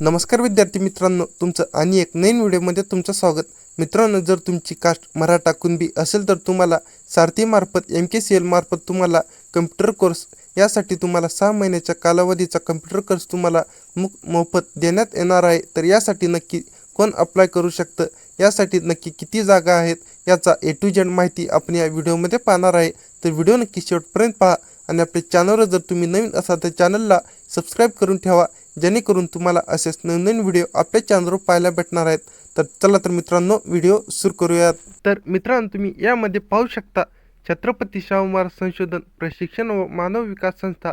नमस्कार विद्यार्थी मित्रांनो तुमचं आणि एक नवीन व्हिडिओमध्ये तुमचं स्वागत. मित्रांनो जर तुमची कास्ट मराठा कुणबी असेल तर तुम्हाला सारथीमार्फत एम के सी एलमार्फत तुम्हाला कम्प्युटर कोर्स यासाठी तुम्हाला सहा महिन्याच्या कालावधीचा कम्प्युटर कोर्स तुम्हाला मुक मोफत देण्यात येणार आहे. तर यासाठी नक्की कोण अप्लाय करू शकतं? यासाठी नक्की किती जागा आहेत? याचा ए टू जेड माहिती आपण या व्हिडिओमध्ये पाहणार आहे. तर व्हिडिओ नक्की शेवटपर्यंत पहा आणि आपल्या चॅनलवर जर तुम्ही नवीन असाल तर चॅनलला सबस्क्राईब करून ठेवा. जेणेकरून तुम्हाला असेच नवीन व्हिडिओ आपल्या चॅनलवर पाहायला भेटणार आहेत. तर चला तर मित्रांनो व्हिडिओ सुरू करूयात. तर मित्रांनो तुम्ही यामध्ये पाहू शकता छत्रपती शाहू महाराज संशोधन प्रशिक्षण व मानव विकास संस्था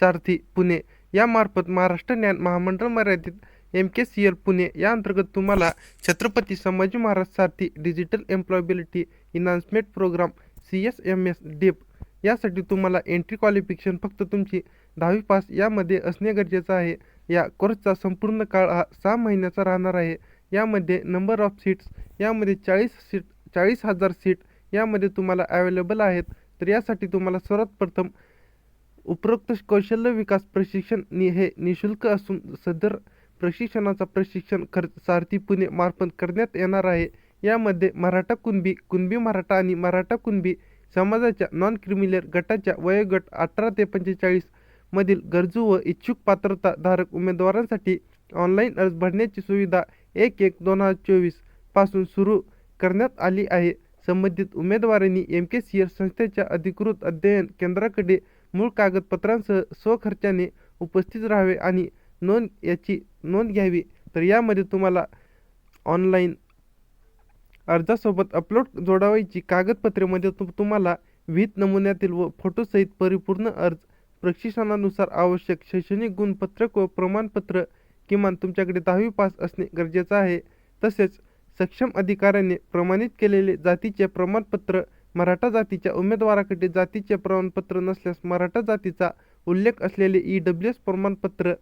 सारथी पुणे. यामार्फत महाराष्ट्र ज्ञान महामंडळ मर्यादित M K C L Pune. या अंतर्गत तुम्हाला Chhatrapati Sambhaji Maharaj Sarthi digital employability enhancement program C S M S deep यासाठी तुम्हाला एंट्री क्वालिफिकेशन फक्त तुमची दहावी पास यामध्ये असणे गरजेचं आहे. या कोर्सचा संपूर्ण काळ हा सहा महिन्याचा राहणार आहे. यामध्ये नंबर ऑफ सीट्स यामध्ये चाळीस सीट चाळीस हजार सीट यामध्ये तुम्हाला अवेलेबल आहेत. तर यासाठी तुम्हाला सर्वात प्रथम उपरोक्त कौशल्य विकास प्रशिक्षण नि हे निशुल्क असून सदर प्रशिक्षणाचा प्रशिक्षण खर्च सारथी पुणे मार्फत करण्यात येणार आहे. यामध्ये मराठा कुणबी कुणबी मराठा आणि मराठा कुणबी समाजाच्या नॉन क्रिमिनल गटाच्या वयोगट अठरा ते पंचेचाळीस मधील गरजू व इच्छुक पात्रताधारक उमेदवारांसाठी ऑनलाईन अर्ज भरण्याची सुविधा एक एक दोन हजार चोवीसपासून सुरू करण्यात आली आहे. संबंधित उमेदवारांनी एम के सी एल संस्थेच्या अधिकृत अध्ययन केंद्राकडे मूळ कागदपत्रांसह स्वखर्चाने उपस्थित राहावे आणि नोंद याची नोंद घ्यावी. तर यामध्ये तुम्हाला ऑनलाईन अर्जासोबत अपलोड जोडावायची कागदपत्रेमध्ये तु तुम्हाला विहित नमुन्यातील व फोटोसहित परिपूर्ण अर्ज प्रशिक्षणानुसार आवश्यक शैक्षणिक गुणपत्रक व प्रमाणपत्र किमान तुमच्याकडे दहावी पास असणे गरजेचं आहे. तसेच सक्षम अधिकाऱ्याने प्रमाणित केलेले जातीचे प्रमाणपत्र मराठा जातीच्या उमेदवाराकडे जातीचे प्रमाणपत्र नसल्यास मराठा जातीचा उल्लेख असलेले ई डब्ल्यू एस प्रमाणपत्र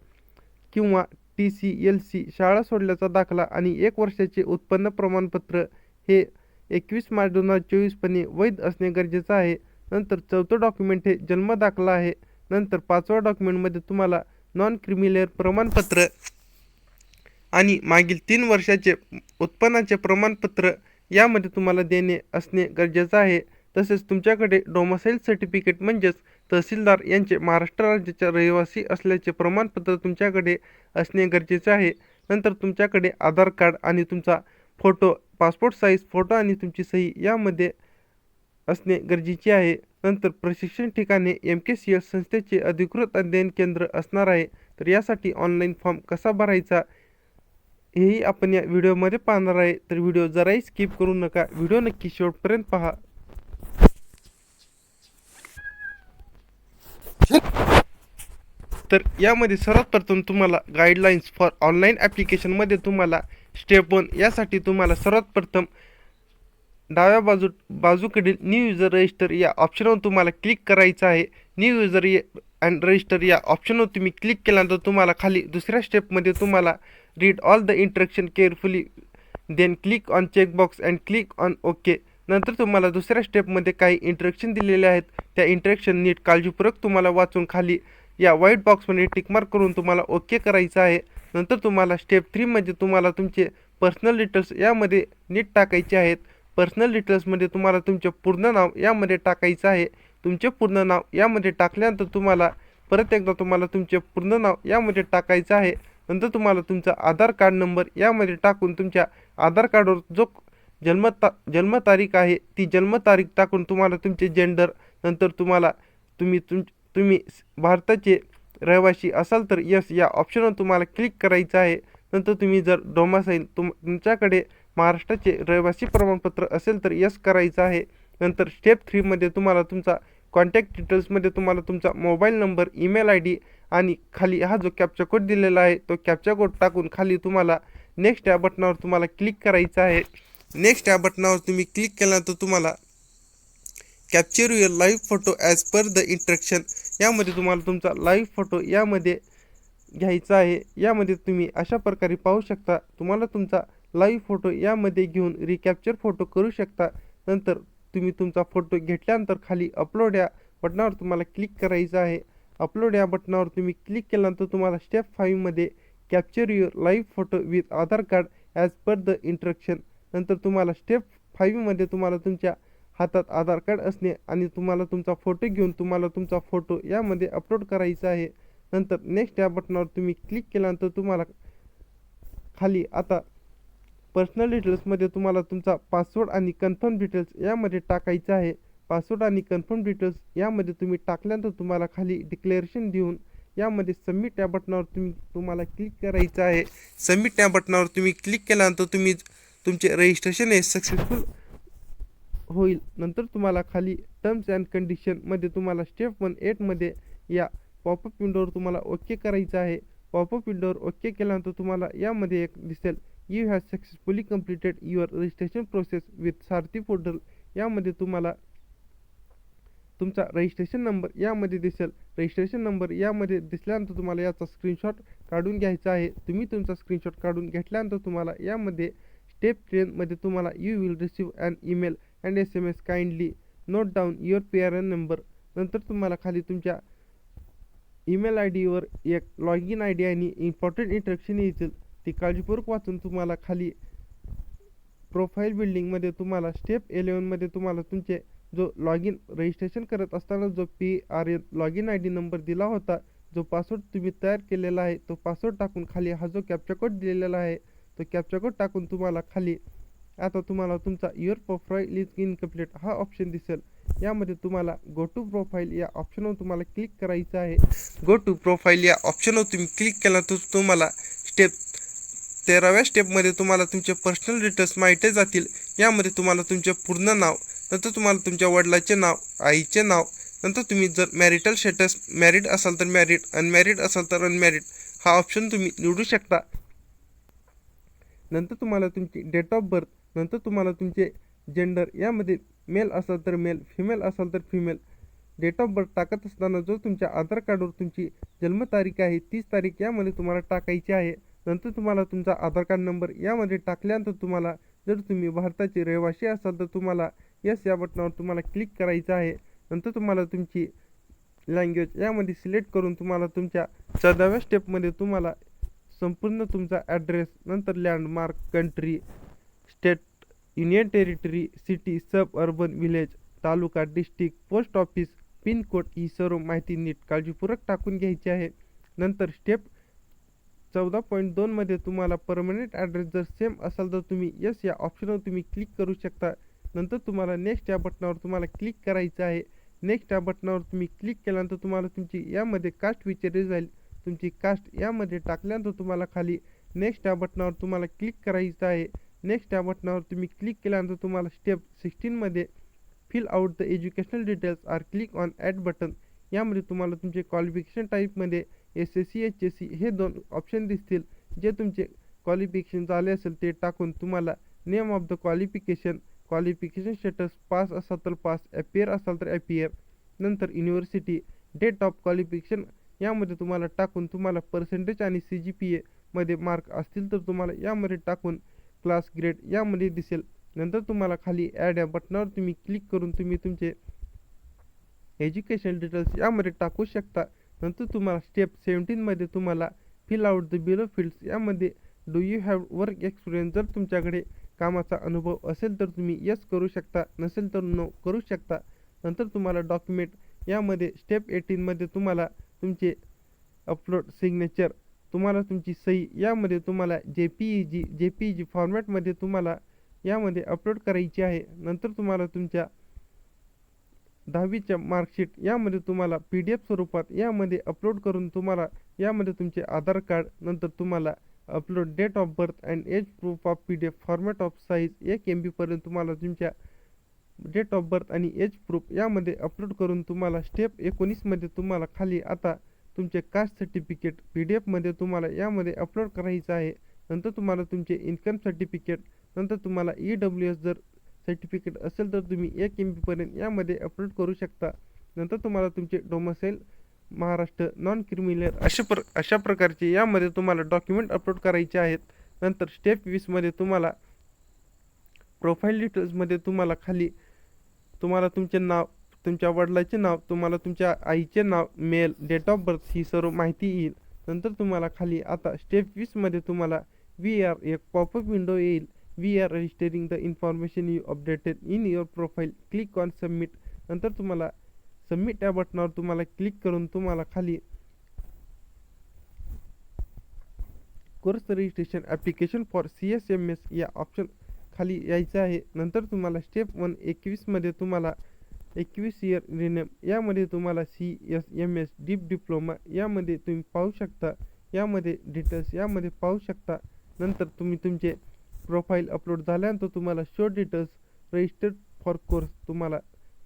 किंवा टी सी एल सी शाळा सोडल्याचा दाखला आणि एक वर्षाचे उत्पन्न प्रमाणपत्र हे एकवीस मार्च दोन हजार चोवीसपणे वैध असणे गरजेचं आहे. नंतर चौथं डॉक्युमेंट हे जन्म दाखला आहे. नंतर पाचवा डॉक्युमेंटमध्ये तुम्हाला नॉन क्रिमिलेअर प्रमाणपत्र आणि मागील तीन वर्षाचे उत्पन्नाचे प्रमाणपत्र यामध्ये तुम्हाला देणे असणे गरजेचं आहे. तसेच तुमच्याकडे डोमासाईल सर्टिफिकेट म्हणजेच तहसीलदार यांचे महाराष्ट्र राज्याच्या रहिवासी असल्याचे प्रमाणपत्र तुमच्याकडे असणे गरजेचे आहे. नंतर तुमच्याकडे आधार कार्ड आणि तुमचा फोटो पासपोर्ट साईज फोटो आणि तुमची सही यामध्ये असणे गरजेचे आहे. नंतर प्रशिक्षण ठिकाणी एम के सी एल संस्थेचे अधिकृत अध्ययन केंद्र असणार आहे. तर यासाठी ऑनलाईन फॉर्म कसा भरायचा हेही आपण या व्हिडिओमध्ये पाहणार आहे. तर व्हिडिओ जराही स्किप करू नका. व्हिडिओ नक्की शेवटपर्यंत पहा. तर यामध्ये सर्वात प्रथम तुम्हाला गाईडलाईन्स फॉर ऑनलाईन ॲप्लिकेशनमध्ये तुम्हाला स्टेप वन यासाठी तुम्हाला सर्वात प्रथम डाव्या बाजू बाजूकडील न्यू युजर रजिस्टर या ऑप्शनवर तुम्हाला क्लिक करायचं आहे. न्यू युजर अँड रजिस्टर या ऑप्शनवर तुम्ही क्लिक केल्यानंतर तुम्हाला खाली दुसऱ्या स्टेपमध्ये तुम्हाला read all the instruction carefully then click on checkbox and click on okay नंतर तुम्हाला दुसऱ्या स्टेपमध्ये काही इंट्रक्शन दिलेले आहेत. त्या इंट्रक्शन नीट काळजीपूर्वक तुम्हाला वाचून खाली या व्हाईट बॉक्समध्ये टिकमार्क करून तुम्हाला ओके करायचं आहे. नंतर तुम्हाला स्टेप थ्रीमध्ये तुम्हाला तुमचे पर्सनल डिटेल्स यामध्ये नीट टाकायचे आहेत. पर्सनल डिटेल्समध्ये तुम्हाला तुमचे पूर्ण नाव यामध्ये टाकायचं आहे. तुमचे पूर्ण नाव यामध्ये टाकल्यानंतर तुम्हाला परत एकदा तुम्हाला तुमचे पूर्ण नाव यामध्ये टाकायचं आहे. नंतर तुम्हाला तुमचा आधार कार्ड नंबर यामध्ये टाकून तुमच्या आधार कार्डवर जो जन्मता जन्मतारीख आहे ती जन्मतारीख टाकून तुम्हाला तुमचे जेंडर नंतर तुम्हाला तुम्ही तुम तुम्ही भारताचे रहिवासी असाल तर यस या ऑप्शनवर तुम्हाला क्लिक करायचं आहे. नंतर तुम्ही जर डोमासाईल तुम तुमच्याकडे महाराष्ट्राचे रहिवासी प्रमाणपत्र असेल तर यस करायचं आहे. नंतर स्टेप थ्रीमध्ये तुम्हाला तुमचा कॉन्टॅक्ट डिटेल्समध्ये तुम्हाला तुमचा mobile number email I D आणि खाली हा जो कॅप्चा कोड दिलेला आहे तो कॅप्चा कोड टाकून खाली तुम्हाला नेक्स्ट या बटनावर तुम्हाला क्लिक करायचं आहे. नेक्स्ट या बटनावर तुम्ही क्लिक केल्यानंतर तुम्हाला capture your live photo as per the instruction यामध्ये तुम्हाला तुमचा लाईव्ह फोटो यामध्ये घ्यायचा आहे. यामध्ये तुम्ही अशा प्रकारे पाहू शकता. तुम्हाला तुमचा लाईव्ह फोटो यामध्ये घेऊन रिकॅप्चर फोटो करू शकता. नंतर तुम्ही तुमचा फोटो घेतल्यानंतर खाली अपलोड या बटनावर तुम्हाला क्लिक करायचं आहे. अपलोड या बटनावर तुम्ही क्लिक केल्यानंतर तुम्हाला step फाईव्हमध्ये capture your live photo with Aadhaar card as per the instruction नंतर तुम्हाला स्टेप फाईव्हमध्ये तुम्हाला तुमच्या हातात आधार कार्ड असणे आणि तुम्हाला तुमचा फोटो घेऊन तुम्हाला तुमचा फोटो यामध्ये अपलोड करायचा आहे. नंतर नेक्स्ट या बटनावर तुम्ही क्लिक केल्यानंतर तुम्हाला खाली आता पर्सनल डिटेल्समध्ये तुम्हाला तुमचा पासवर्ड आणि कन्फर्म डिटेल्स यामध्ये टाकायचं आहे. पासवर्ड आणि कन्फर्म डिटेल्स यामध्ये तुम्ही टाकल्यानंतर तुम्हाला खाली डिक्लेरेशन देऊन यामध्ये सबमिट या बटनावर तुम्ही तुम्हाला क्लिक करायचं आहे. सबमिट या बटनावर तुम्ही क्लिक केल्यानंतर तुम्ही तुमचे रजिस्ट्रेशन हे सक्सेसफुल होईल. नंतर तुम्हाला खाली टर्म्स अँड कंडिशनमध्ये तुम्हाला स्टेप वन एटमध्ये या पॉपअप विंडोवर तुम्हाला ओके करायचं आहे. पॉपअप विंडोवर ओके केल्यानंतर तुम्हाला यामध्ये एक दिसेल. You have successfully completed your registration process with Sarathi portal यामध्ये तुम्हाला तुमचा रजिस्ट्रेशन नंबर यामध्ये दिसेल. रजिस्ट्रेशन नंबर यामध्ये दिसल्यानंतर तुम्हाला याचा स्क्रीनशॉट काढून घ्यायचा आहे. तुम्ही तुमचा स्क्रीनशॉट काढून घेतल्यानंतर तुम्हाला यामध्ये स्टेप ट्रेनमध्ये तुम्हाला you will receive an email and S M S kindly note down your P R N number नंतर तुम्हाला खाली तुमच्या ईमेल आय डीवर एक लॉग इन आय डी आणि इम्पॉर्टंट इंट्रक्शन येतील. ती काळजीपूर्वक वाचून तुम्हाला खाली प्रोफाईल बिल्डिंगमध्ये तुम्हाला स्टेप इलेवनमध्ये तुम्हाला तुमचे जो लॉग इन रजिस्ट्रेशन करत असताना जो P R N log in I D number दिला होता जो पासवर्ड तुम्ही तयार केलेला आहे तो पासवर्ड टाकून खाली हा जो कॅप्चा कोड दिलेला आहे तो कॅप्चा कोड टाकून तुम्हाला खाली आता तुम्हाला तुमचा युअर प्रोफाईल इज इनकम्प्लीट हा ऑप्शन दिसेल. यामध्ये तुम्हाला गो टू प्रोफाईल या ऑप्शनवर तुम्हाला क्लिक करायचं आहे. गो टू प्रोफाईल या ऑप्शनवर तुम्ही क्लिक केला तर तुम्हाला स्टेप तेराव्या स्टेपमध्ये तुम्हाला तुमचे पर्सनल डिटेल्स माहिती जातील. यामध्ये तुम्हाला तुमचे पूर्ण नाव नंतर तुम्हाला तुमच्या वडिलाचे नाव आईचे नाव नंतर तुम्ही जर मॅरिटल स्टेटस मॅरिड असाल तर मॅरिड अनमॅरिड असाल तर अनमॅरिड हा ऑप्शन तुम्ही निवडू शकता. नंतर तुम्हाला तुमची डेट ऑफ बर्थ नंतर तुम्हाला तुमचे जेंडर यामध्ये मेल असाल तर मेल फिमेल असाल तर फिमेल डेट ऑफ बर्थ टाकत असताना जो तुमच्या आधार कार्डवर तुमची जन्मतारीख आहे तीस तारीख यामध्ये तुम्हाला टाकायची आहे. नंतर तुम्हाला तुमचा आधार कार्ड नंबर यामध्ये टाकल्यानंतर तुम्हाला जर तुम्ही भारताचे रहिवासी असाल तर तुम्हाला यस या बटनावर तुम्हाला क्लिक करायचं आहे. नंतर तुम्हाला तुमची लँग्वेज यामध्ये सिलेक्ट करून तुम्हाला तुमच्या चौदाव्या स्टेपमध्ये तुम्हाला संपूर्ण तुमचा ॲड्रेस नंतर landmark country state union territory city sub urban village taluka district post office pincode ही सर्व माहिती नीट काळजीपूर्वक टाकून घ्यायची आहे. नंतर स्टेप चौदा पॉईंट दोनमध्ये तुम्हाला परमनंट ॲड्रेस जर सेम असाल तर तुम्ही यस या ऑप्शनवर तुम्ही क्लिक करू शकता. नंतर तुम्हाला नेक्स्ट या बटनावर तुम्हाला क्लिक करायचं आहे. नेक्स्ट या बटनावर तुम्ही क्लिक केल्यानंतर तुम्हाला तुमची यामध्ये कास्ट विचारली जाईल तुमची कास्ट यामध्ये टाकल्यानंतर तुम्हाला खाली नेक्स्ट या बटनावर तुम्हाला क्लिक करायचं आहे. नेक्स्ट या बटनावर तुम्ही क्लिक केल्यानंतर तुम्हाला step सिक्स्टीनमध्ये fill out the educational details or click on add button यामध्ये तुम्हाला तुमचे क्वालिफिकेशन टाईपमध्ये S S C H S C हे दोन ऑप्शन दिसतील. जे तुमचे क्वालिफिकेशन झाले असेल ते टाकून तुम्हाला name of the qualification qualification status pass असाल तर पास ॲपियर असाल तर ॲपियर नंतर युनिव्हर्सिटी डेट ऑफ क्वालिफिकेशन यामध्ये तुम्हाला टाकून तुम्हाला पर्सेंटेज आणि सी जी पी एमध्ये मार्क असतील तर तुम्हाला यामध्ये टाकून क्लास ग्रेड यामध्ये दिसेल. नंतर तुम्हाला खाली ॲड या बटनावर तुम्ही क्लिक करून तुम्ही तुमचे एज्युकेशन डिटेल्स यामध्ये टाकू शकता. नंतर तुम्हाला स्टेप सेवन्टीनमध्ये तुम्हाला fill out the below fields यामध्ये do you have work experience जर तुमच्याकडे कामाचा अनुभव असेल तर तुम्ही यस करू शकता नसेल तर नो करू शकता. नंतर तुम्हाला डॉक्युमेंट यामध्ये स्टेप एटीनमध्ये तुम्हाला तुमचे अपलोड सिग्नेचर तुम्हाला तुमची सही यामध्ये तुम्हाला जे पी ई जी जे पी ई जी फॉर्मॅटमध्ये तुम्हाला यामध्ये अपलोड करायची आहे. नंतर तुम्हाला तुमच्या दहावीच्या मार्कशीट यामध्ये तुम्हाला पी डी एफ स्वरूपात यामध्ये अपलोड करून तुम्हाला यामध्ये तुमचे आधार कार्ड नंतर तुम्हाला upload date of birth and age proof of P D F format of size एक एम बीपर्यंत तुम्हाला तुमच्या डेट ऑफ बर्थ आणि एज प्रूफ यामध्ये अपलोड करून तुम्हाला स्टेप एकोणीसमध्ये तुम्हाला खाली आता तुमचे कास्ट सर्टिफिकेट पी डी एफमध्ये तुम्हाला यामध्ये अपलोड करायचं आहे. नंतर तुम्हाला तुमचे इन्कम सर्टिफिकेट नंतर तुम्हाला ई डब्ल्यू एस जर सर्टिफिकेट असेल तर तुम्ही एक एम बीपर्यंत यामध्ये अपलोड करू शकता. नंतर तुम्हाला तुमचे डोमसेल महाराष्ट्र नॉन क्रिमिनल अशा प्र अशा प्रकारचे यामध्ये तुम्हाला डॉक्युमेंट अपलोड करायचे आहेत. नंतर स्टेप वीसमध्ये तुम्हाला प्रोफाईल डिटेल्समध्ये तुम्हाला खाली तुम्हाला तुमचे नाव तुमच्या वडिलाचे नाव तुम्हाला तुमच्या आईचे नाव मेल डेट ऑफ बर्थ ही सर्व माहिती येईल. नंतर तुम्हाला खाली आता स्टेप वीसमध्ये तुम्हाला वी आर एक पॉपअप विंडो येईल. We are registering the information you updated in your profile click on submit नंतर तुम्हाला सबमिट या बटनावर तुम्हाला क्लिक करून तुम्हाला खाली course registration application for C S M S या ऑप्शन खाली यायचं आहे. नंतर तुम्हाला स्टेप वन एकवीसमध्ये तुम्हाला एकवीस इयर रिनेम यामध्ये तुम्हाला C S M S DEP diploma यामध्ये तुम्ही पाहू शकता. यामध्ये डिटेल्स यामध्ये पाहू शकता. नंतर तुम्ही तुमचे प्रोफाईल अपलोड झाल्यानंतर तुम्हाला show details registered for course तुम्हाला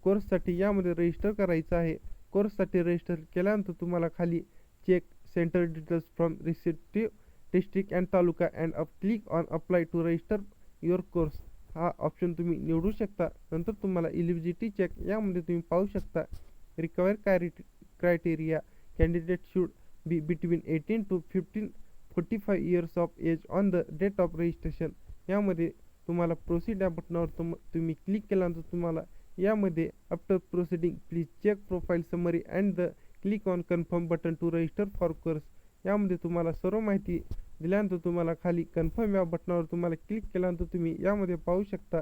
कोर्ससाठी यामध्ये रजिस्टर करायचं आहे. कोर्ससाठी रजिस्टर केल्यानंतर तुम्हाला खाली check centre details from receptive district and taluka and up click on apply to register your course हा ऑप्शन तुम्ही निवडू शकता. नंतर तुम्हाला इलिजिबिलिटी चेक यामध्ये तुम्ही पाहू शकता. Require क्रायरि criteria candidate should be between eighteen to fifteen forty five years of age on the date of registration यामध्ये तुम्हाला प्रोसीड या बटनावर तुम तुम्ही क्लिक केल्यानंतर तुम्हाला यामध्ये after proceeding please check profile summary and the click on confirm button to register for course यामध्ये तुम्हाला सर्व माहिती दिल्यानंतर तुम्हाला खाली कन्फर्म या बटनावर तुम्हाला क्लिक केल्यानंतर तुम्ही यामध्ये पाहू शकता.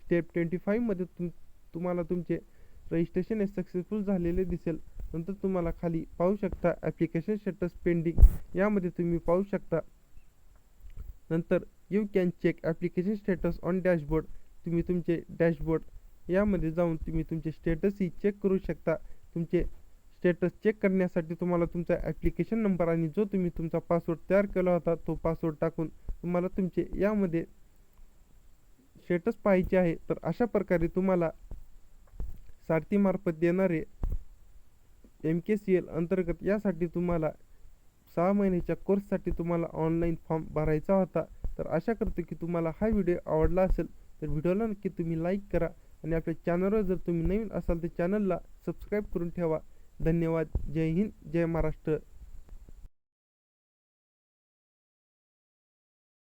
स्टेप ट्वेंटी फाईव्हमध्ये तुम तुम्हाला तुमचे रजिस्ट्रेशन हे सक्सेसफुल झालेले दिसेल. नंतर तुम्हाला खाली पाहू शकता ॲप्लिकेशन स्टेटस पेंडिंग यामध्ये तुम्ही पाहू शकता नंतर you can check application status on dashboard तुम्ही तुमचे डॅशबोर्ड यामध्ये जाऊन तुम्ही तुमचे स्टेटसही चेक करू शकता. तुमचे स्टेटस चेक करण्यासाठी तुम्हाला तुमचा ॲप्लिकेशन नंबर आणि जो तुम्ही तुमचा पासवर्ड तयार केला होता तो पासवर्ड टाकून तुम्हाला तुमचे यामध्ये स्टेटस पाहायचे आहे. तर अशा प्रकारे तुम्हाला सारथीमार्फत देणारे एम के सी एल अंतर्गत यासाठी तुम्हाला सहा महिन्याच्या कोर्ससाठी तुम्हाला ऑनलाईन फॉर्म भरायचा होता. तर आशा करतो की तुम्हाला हा व्हिडिओ आवडला असेल तर व्हिडिओला नक्की तुम्ही लाईक करा आणि आपल्या चॅनलवर जर तुम्ही नवीन असाल तर चॅनलला सबस्क्राईब करून ठेवा. धन्यवाद. जय हिंद जय महाराष्ट्र.